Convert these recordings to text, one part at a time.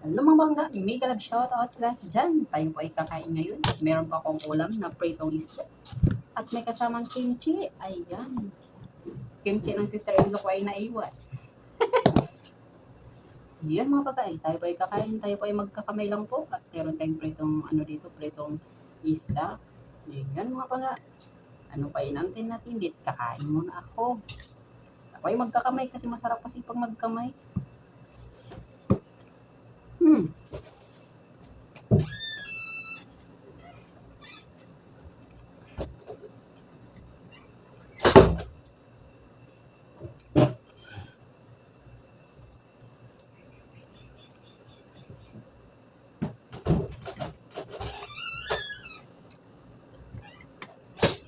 Bangga, mega love shoutout lahat dyan. Tayo po ay kakain ngayon. Meron pa akong ulam na pritong isda. At may kasamang kimchi. Ayan. Kimchi ng sister-in-law ko ay naiwan. Yan mga pagkain. Tayo po ay kakain. Tayo po ay magkakamay lang po. At meron tayong pritong ano dito, pritong isda. Yan mga pagka. Ano pa inantin natin? Dit, kakain muna ako. Ako ay magkakamay kasi masarap kasi pag magkamay.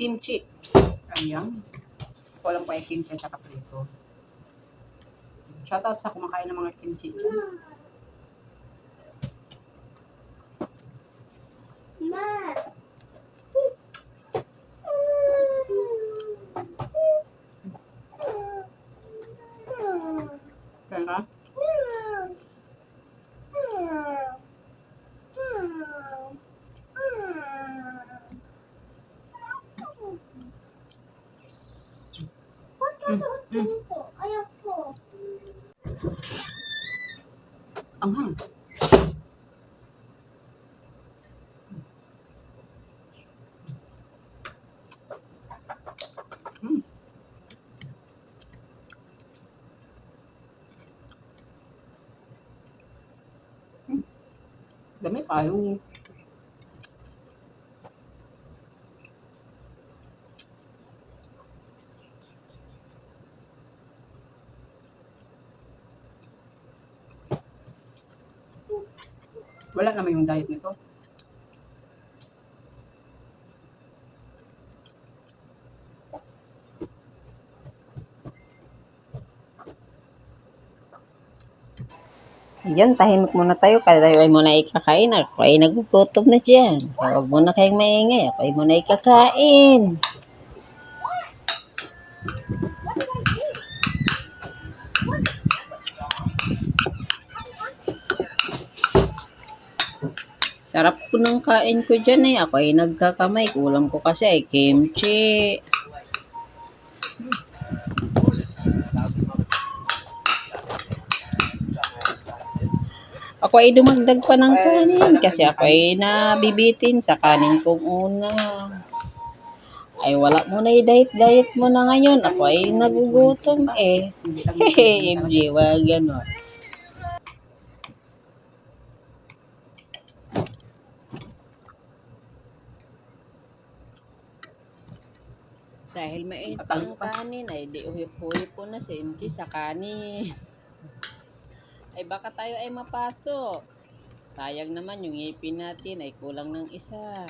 Kimchi. Ayan. Walang pa yung kimchi at saka prito. Shoutout sa kumakain ng mga kimchi. Ma. Kaya ka? Ba't kasarap ganito? Ayaw ko. Ang hang. Hmm. Hmm. Dami kayo. Wala naman yung diet nito. Yan, tahimik muna tayo. Kaya tayo ay muna ikakain. Ako ay nagugutom na dyan. Huwag muna kayong maingay. Ako ay muna ikakain. Sarap ko ng kain ko dyan eh. Ako ay nagkakamay. Kulang ko kasi ay kimchi. Ako ay dumagdag pa ng kanin kasi ako ay nabibitin sa kanin kong una. Ay wala mo na i-diet-diet mo na ngayon. Ako ay nagugutom eh. Hehe, MJ, wag ganon. Dahil mainit ang kanin, ay di uhip-uhip po na si MJ sa kanin. ay baka tayo ay mapasok. Sayang naman yung ngipin natin ay kulang ng isa.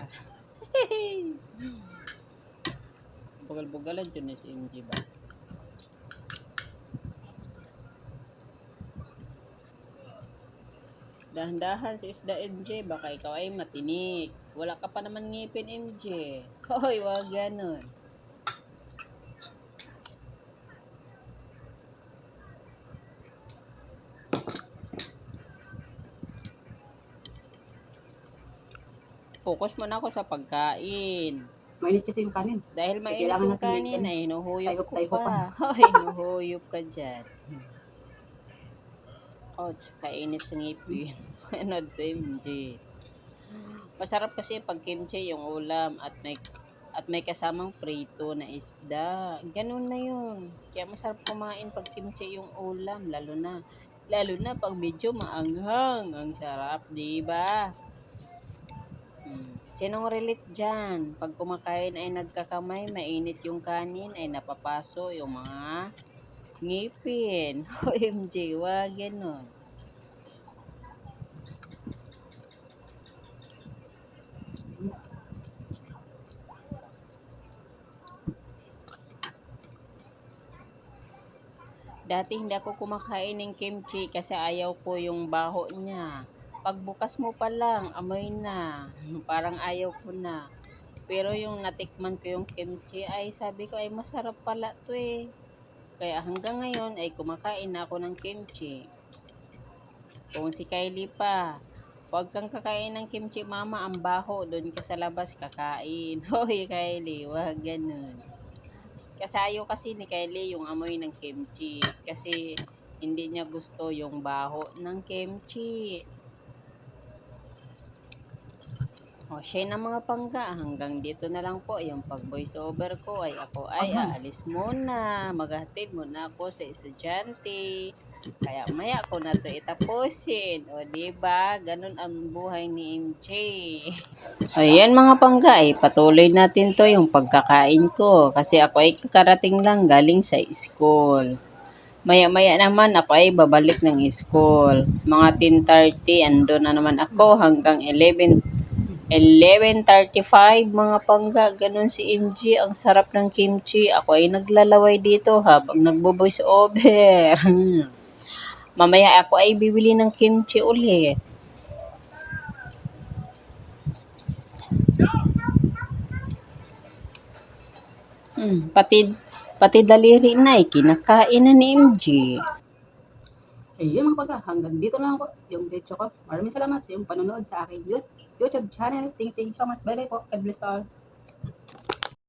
Bugal-bugalan dyan na si MJ ba? Dahan-dahan si Isda MJ, baka ikaw ay matinik. Wala ka pa naman ngipin MJ. Hoy, wag ganon. Focus mo na ako sa pagkain. Mainit kasi yung kanin. Dahil mainit yung kanin ay hinuhuyop Tayo- ko tayo ko pa. Hoy, hinuhuyop ka dyan. Ouch, kainit sa ngipin. Ano to, MJ? Masarap kasi pag kimchi yung ulam at may at may kasamang prito na isda. Ganun na yun. Kaya masarap kumain pag kimchi yung ulam, lalo na lalo na pag medyo maanghang. Ang sarap, di ba? Hmm. Sinong relate dyan? Pag kumakain ay nagkakamay, mainit yung kanin, ay napapaso yung mga ngipin. OMG, wag ganon. Dati hindi ako kumakain ng kimchi kasi ayaw ko yung baho niya. Pagbukas mo pa lang, amoy na. Parang ayaw ko na. Pero yung natikman ko yung kimchi ay sabi ko ay masarap pala to eh. Kaya hanggang ngayon ay kumakain na ako ng kimchi. Kung si Kylie pa, huwag kang kakain ng kimchi mama, ang baho. Doon ka sa labas kakain. Hoy Kylie, wag ganun. Kasayo kasi ni Kylie yung amoy ng kimchi. Kasi hindi niya gusto yung baho ng kimchi. O, siya na mga pangga. Hanggang dito na lang po yung pag voice over ko ay ako ay Aha. aalis muna. Maghatid muna ako sa estudyante. Kaya maya ko na to itapusin. O, diba? Ganun ang buhay ni MJ. Ayan mga pangga, ay patuloy natin to yung pagkakain ko. Kasi ako ay kakarating lang galing sa school. Maya-maya naman ako ay babalik ng school. Mga 10.30, ando na naman ako hanggang 11 11.35 mga pangga, ganun si MG. Ang sarap ng kimchi. Ako ay naglalaway dito habang nagbo-voice over. Mamaya ako ay bibili ng kimchi ulit. Hmm, pati pati daliri na eh, kinakain na ni MG. Ayun mga pagka, hanggang dito lang po yung video ko. Maraming salamat sa iyong panonood sa aking YouTube channel. Thank you, so much. Bye bye po. God bless all.